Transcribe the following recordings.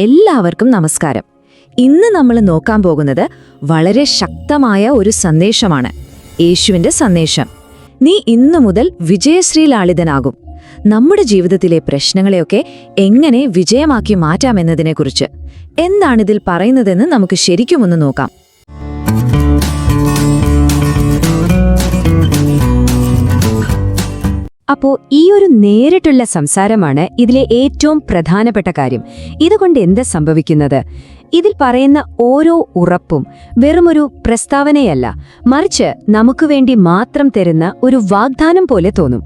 എല്ലാവർക്കും നമസ്കാരം. ഇന്ന് നമ്മൾ നോക്കാൻ പോകുന്നത് വളരെ ശക്തമായ ഒരു സന്ദേശമാണ്. യേശുവിന്റെ സന്ദേശം. നീ ഇന്നു മുതൽ വിജയശ്രീലാളിതനാകും. നമ്മുടെ ജീവിതത്തിലെ പ്രശ്നങ്ങളെയൊക്കെ എങ്ങനെ വിജയമാക്കി മാറ്റാമെന്നതിനെക്കുറിച്ച്. എന്താണിതിൽ പറയുന്നതെന്ന് നമുക്ക് ശരിക്കും ഒന്ന് നോക്കാം. അപ്പോ ഈ ഒരു നേരിട്ടുള്ള സംസാരമാണ് ഇതിലെ ഏറ്റവും പ്രധാനപ്പെട്ട കാര്യം. ഇതുകൊണ്ട് എന്താ സംഭവിക്കുന്നത്? ഇതിൽ പറയുന്ന ഓരോ ഉറപ്പും വെറുമൊരു പ്രസ്താവനയല്ല. മറിച്ച് നമുക്ക് വേണ്ടി മാത്രം തരുന്ന ഒരു വാഗ്ദാനം പോലെ തോന്നും.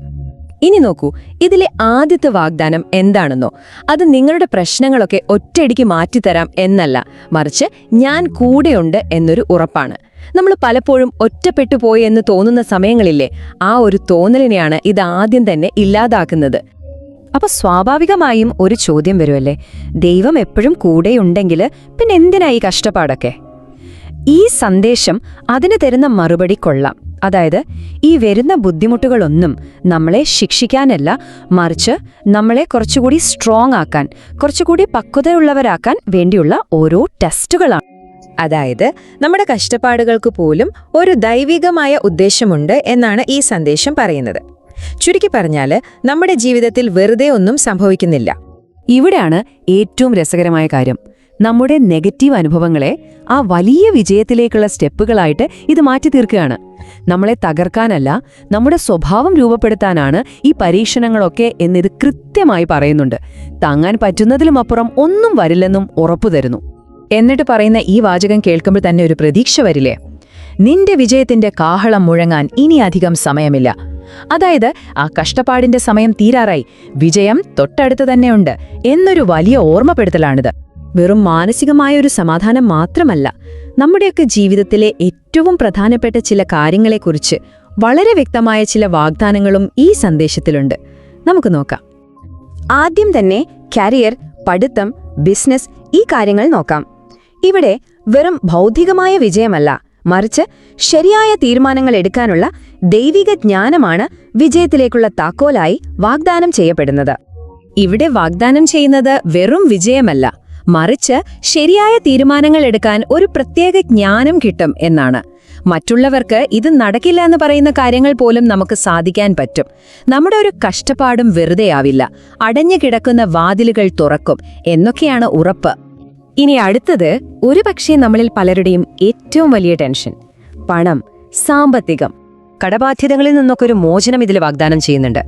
ഇനി നോക്കൂ ഇതിലെ ആദ്യത്തെ വാഗ്ദാനം എന്താണെന്നോ? അത് നിങ്ങളുടെ പ്രശ്നങ്ങളൊക്കെ ഒറ്റയടിക്ക് മാറ്റിത്തരാം എന്നല്ല. മറിച്ച് ഞാൻ കൂടെയുണ്ട് എന്നൊരു ഉറപ്പാണ്. നമ്മൾ പലപ്പോഴും ഒറ്റപ്പെട്ടു പോയി എന്ന് തോന്നുന്ന സമയങ്ങളില്ലേ ആ ഒരു തോന്നലിനെയാണ് ഇത് ആദ്യം തന്നെ ഇല്ലാതാക്കുന്നത്. അപ്പൊ സ്വാഭാവികമായും ഒരു ചോദ്യം വരുമല്ലേ? ദൈവം എപ്പോഴും കൂടെയുണ്ടെങ്കിൽ പിന്നെ എന്തിനാ ഈ കഷ്ടപ്പാടൊക്കെ? ഈ സന്ദേശം അതിന് തരുന്ന മറുപടി കൊള്ളാം. അതായത് ഈ വരുന്ന ബുദ്ധിമുട്ടുകളൊന്നും നമ്മളെ ശിക്ഷിക്കാനല്ല മറിച്ച് നമ്മളെ കുറച്ചുകൂടി സ്ട്രോങ് ആക്കാൻ കുറച്ചുകൂടി പക്വതയുള്ളവരാക്കാൻ വേണ്ടിയുള്ള ഓരോ ടെസ്റ്റുകളാണ് അതായത് നമ്മുടെ കഷ്ടപ്പാടുകൾക്ക് പോലും ഒരു ദൈവികമായ ഉദ്ദേശമുണ്ട് എന്നാണ് ഈ സന്ദേശം പറയുന്നത്. ചുരുക്കി പറഞ്ഞാൽ നമ്മുടെ ജീവിതത്തിൽ വെറുതെ ഒന്നും സംഭവിക്കുന്നില്ല. ഇവിടെയാണ് ഏറ്റവും രസകരമായ കാര്യം. നമ്മുടെ നെഗറ്റീവ് അനുഭവങ്ങളെ ആ വലിയ വിജയത്തിലേക്കുള്ള സ്റ്റെപ്പുകളായിട്ട് ഇത് മാറ്റി തീർക്കുകയാണ്. നമ്മളെ തകർക്കാനല്ല നമ്മുടെ സ്വഭാവം രൂപപ്പെടുത്താനാണ് ഈ പരീക്ഷണങ്ങളൊക്കെ എന്നിത് കൃത്യമായി പറയുന്നുണ്ട്. താങ്ങാൻ പറ്റുന്നതിലും അപ്പുറം ഒന്നും വരില്ലെന്നും ഉറപ്പു തരുന്നു എന്നിട്ട് പറയുന്ന ഈ വാചകം കേൾക്കുമ്പോൾ തന്നെ ഒരു പ്രതീക്ഷ വരില്ലേ? നിന്റെ വിജയത്തിന്റെ കാഹളം മുഴങ്ങാൻ ഇനി അധികം സമയമില്ല. അതായത് ആ കഷ്ടപ്പാടിന്റെ സമയം തീരാറായി. വിജയം തൊട്ടടുത്ത് തന്നെയുണ്ട്. എന്നൊരു വലിയ ഓർമ്മപ്പെടുത്തലാണിത്. വെറും മാനസികമായ ഒരു സമാധാനം മാത്രമല്ല നമ്മുടെയൊക്കെ ജീവിതത്തിലെ ഏറ്റവും പ്രധാനപ്പെട്ട ചില കാര്യങ്ങളെക്കുറിച്ച് വളരെ വ്യക്തമായ ചില വാഗ്ദാനങ്ങളും ഈ സന്ദേശത്തിലുണ്ട്. നമുക്ക് നോക്കാം. ആദ്യം തന്നെ കരിയർ പഠിത്തം ബിസിനസ് ഈ കാര്യങ്ങൾ നോക്കാം. ഇവിടെ വെറും ഭൗതികമായ വിജയമല്ല. മറിച്ച് ശരിയായ തീരുമാനങ്ങൾ എടുക്കാനുള്ള ദൈവിക ജ്ഞാനമാണ് വിജയത്തിലേക്കുള്ള താക്കോലായി വാഗ്ദാനം ചെയ്യപ്പെടുന്നത്. ഇവിടെ വാഗ്ദാനം ചെയ്യുന്നത് വെറും വിജയമല്ല. മറിച്ച് ശരിയായ തീരുമാനങ്ങൾ എടുക്കാൻ ഒരു പ്രത്യേക ജ്ഞാനം കിട്ടും എന്നാണ്. മറ്റുള്ളവർക്ക് ഇത് നടക്കില്ല എന്ന് പറയുന്ന കാര്യങ്ങൾ പോലും നമുക്ക് സാധിക്കാൻ പറ്റും. നമ്മുടെ ഒരു കഷ്ടപ്പാടും വെറുതെയാവില്ല. അടഞ്ഞു കിടക്കുന്ന വാതിലുകൾ തുറക്കും. എന്നൊക്കെയാണ് ഉറപ്പ്. ഇനി അടുത്തത് ഒരുപക്ഷെ നമ്മളിൽ പലരുടെയും ഏറ്റവും വലിയ ടെൻഷൻ പണം സാമ്പത്തികം. കടബാധ്യതകളിൽ നിന്നൊക്കെ ഒരു മോചനം ഇതിൽ വാഗ്ദാനം ചെയ്യുന്നുണ്ട്.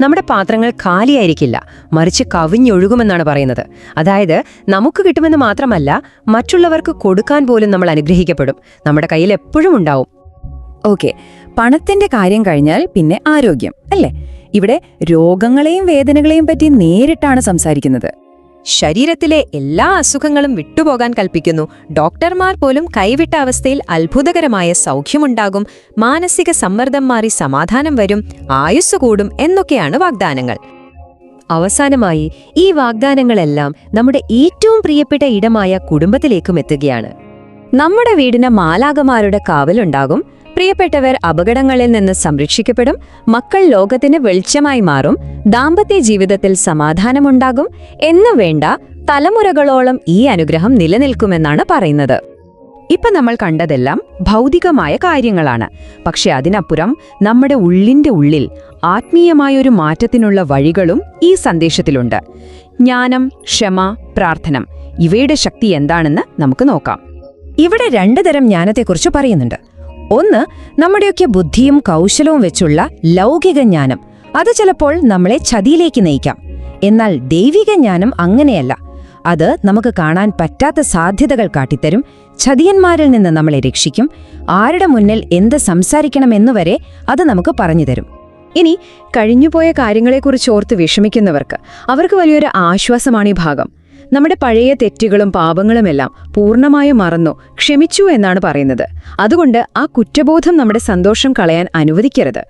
നമ്മുടെ പാത്രങ്ങൾ കാലിയായിരിക്കില്ല മറിച്ച് കവിഞ്ഞൊഴുകുമെന്നാണ് പറയുന്നത്. അതായത് നമുക്ക് കിട്ടുമെന്ന് മാത്രമല്ല മറ്റുള്ളവർക്ക് കൊടുക്കാൻ പോലും നമ്മൾ അനുഗ്രഹിക്കപ്പെടും. നമ്മുടെ കയ്യിൽ എപ്പോഴും ഉണ്ടാവും. ഓക്കെ പണത്തിന്റെ കാര്യം കഴിഞ്ഞാൽ പിന്നെ ആരോഗ്യം അല്ലേ? ഇവിടെ രോഗങ്ങളെയും വേദനകളെയും പറ്റി നേരിട്ടാണ് സംസാരിക്കുന്നത്. ശരീരത്തിലെ എല്ലാ അസുഖങ്ങളും വിട്ടുപോകാൻ കൽപ്പിക്കുന്നു. ഡോക്ടർമാർ പോലും കൈവിട്ട അവസ്ഥയിൽ അത്ഭുതകരമായ സൗഖ്യമുണ്ടാകും. മാനസിക സമ്മർദ്ദം മാറി സമാധാനം വരും. ആയുസ് കൂടും എന്നൊക്കെയാണ് വാഗ്ദാനങ്ങൾ. അവസാനമായി ഈ വാഗ്ദാനങ്ങളെല്ലാം നമ്മുടെ ഏറ്റവും പ്രിയപ്പെട്ട ഇടമായ കുടുംബത്തിലേക്കും എത്തുകയാണ്. നമ്മുടെ വീടിന് മാലാകമാരുടെ കാവലുണ്ടാകും. പ്രിയപ്പെട്ടവർ അപകടങ്ങളിൽ നിന്ന് സംരക്ഷിക്കപ്പെടും മക്കൾ ലോകത്തിന് വെളിച്ചമായി മാറും ദാമ്പത്യ ജീവിതത്തിൽ സമാധാനമുണ്ടാകും എന്നു വേണ്ട തലമുറകളോളം ഈ അനുഗ്രഹം നിലനിൽക്കുമെന്നാണ് പറയുന്നത്. ഇപ്പൊ നമ്മൾ കണ്ടതെല്ലാം ഭൗതികമായ കാര്യങ്ങളാണ്. പക്ഷെ അതിനപ്പുറം നമ്മുടെ ഉള്ളിന്റെ ഉള്ളിൽ ആത്മീയമായൊരു മാറ്റത്തിനുള്ള വഴികളും ഈ സന്ദേശത്തിലുണ്ട്. ജ്ഞാനം ക്ഷമ പ്രാർത്ഥനം ഇവയുടെ ശക്തി എന്താണെന്ന് നമുക്ക് നോക്കാം. ഇവിടെ രണ്ടു തരം ജ്ഞാനത്തെക്കുറിച്ച് പറയുന്നുണ്ട്. ഒന്ന് നമ്മുടെയൊക്കെ ബുദ്ധിയും കൗശലവും വെച്ചുള്ള ലൗകിക ജ്ഞാനം. അത് ചിലപ്പോൾ നമ്മളെ ചതിയിലേക്ക് നയിക്കാം. എന്നാൽ ദൈവിക ജ്ഞാനം അങ്ങനെയല്ല. അത് നമുക്ക് കാണാൻ പറ്റാത്ത സാധ്യതകൾ കാട്ടിത്തരും ചതിയന്മാരിൽ നിന്ന് നമ്മളെ രക്ഷിക്കും ആരുടെ മുന്നിൽ എന്ത് സംസാരിക്കണമെന്നുവരെ അത് നമുക്ക് പറഞ്ഞുതരും ഇനി കഴിഞ്ഞുപോയ കാര്യങ്ങളെക്കുറിച്ച് ഓർത്ത് വിഷമിക്കുന്നവർക്ക് അവർക്ക് വലിയൊരു ആശ്വാസമാണ് ഈ ഭാഗം. നമ്മുടെ പഴയ തെറ്റുകളും പാപങ്ങളുമെല്ലാം പൂർണമായും മറന്നു ക്ഷമിച്ചു എന്നാണ് പറയുന്നത്. അതുകൊണ്ട് ആ കുറ്റബോധം നമ്മുടെ സന്തോഷം കളയാൻ അനുവദിക്കരുത്.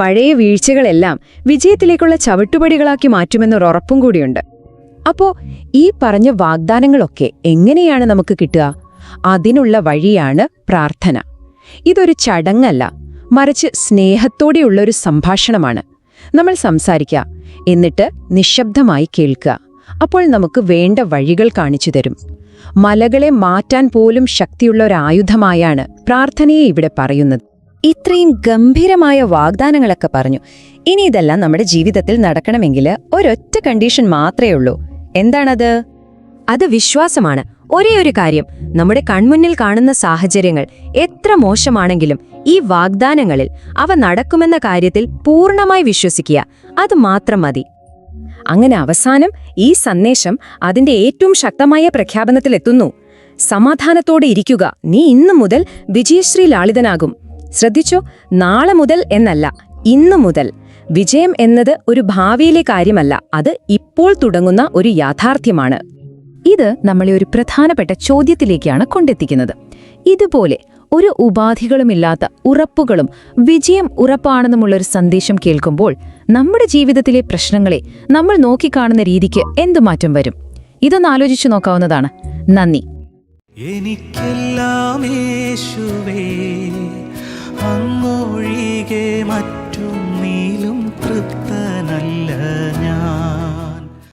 പഴയ വീഴ്ചകളെല്ലാം വിജയത്തിലേക്കുള്ള ചവിട്ടുപടികളാക്കി മാറ്റുമെന്നൊരുറപ്പും കൂടിയുണ്ട്. അപ്പോ ഈ പറഞ്ഞ വാഗ്ദാനങ്ങളൊക്കെ എങ്ങനെയാണ് നമുക്ക് കിട്ടുക? അതിനുള്ള വഴിയാണ് പ്രാർത്ഥന. ഇതൊരു ചടങ്ങല്ല മറിച്ച് സ്നേഹത്തോടെയുള്ളൊരു സംഭാഷണമാണ്. നമ്മൾ സംസാരിക്കുക എന്നിട്ട് നിശബ്ദമായി കേൾക്കുക. അപ്പോൾ നമുക്ക് വേണ്ട വഴികൾ കാണിച്ചു തരും. മലകളെ മാറ്റാൻ പോലും ശക്തിയുള്ള ഒരു ആയുധമായാണ് പ്രാർത്ഥനയെ ഇവിടെ പറയുന്നത്. ഇത്രയും ഗംഭീരമായ വാഗ്ദാനങ്ങളൊക്കെ പറഞ്ഞു. ഇനി ഇതെല്ലാം നമ്മുടെ ജീവിതത്തിൽ നടക്കണമെങ്കിൽ ഒരൊറ്റ കണ്ടീഷൻ മാത്രമേ ഉള്ളൂ. എന്താണത്? അത് വിശ്വാസമാണ്. ഒരേ ഒരു കാര്യം. നമ്മുടെ കൺമുന്നിൽ കാണുന്ന സാഹചര്യങ്ങൾ എത്ര മോശമാണെങ്കിലും ഈ വാഗ്ദാനങ്ങളിൽ അവ നടക്കുമെന്ന കാര്യത്തിൽ പൂർണമായി വിശ്വസിക്കുക. അത് മാത്രം മതി. അങ്ങനെ അവസാനം ഈ സന്ദേശം അതിന്റെ ഏറ്റവും ശക്തമായ പ്രഖ്യാപനത്തിലെത്തുന്നു. സമാധാനത്തോടെ ഇരിക്കുക. നീ ഇന്നു മുതൽ വിജയശ്രീ ലാളിതനാകും. ശ്രദ്ധിച്ചോ? നാളെ മുതൽ എന്നല്ല ഇന്നു മുതൽ. വിജയം എന്നത് ഒരു ഭാവിയിലെ കാര്യമല്ല അത് ഇപ്പോൾ തുടങ്ങുന്ന ഒരു യാഥാർത്ഥ്യമാണ്. ഇത് നമ്മളെ ഒരു പ്രധാനപ്പെട്ട ചോദ്യത്തിലേക്കാണ് കൊണ്ടെത്തിക്കുന്നത്. ഇതുപോലെ ഒരു ഉപാധികളുമില്ലാത്ത ഉറപ്പുകളും വിജയം ഉറപ്പാണെന്നുമുള്ളൊരു സന്ദേശം കേൾക്കുമ്പോൾ നമ്മുടെ ജീവിതത്തിലെ പ്രശ്നങ്ങളെ നമ്മൾ നോക്കിക്കാണുന്ന രീതിക്ക് എന്തു മാറ്റം വരും? ഇതൊന്ന് ആലോചിച്ചു നോക്കാവുന്നതാണ്. നന്ദി. എനിക്കെല്ലാം അങ്ങൊഴികെ മറ്റും നീലും തൃപ്തി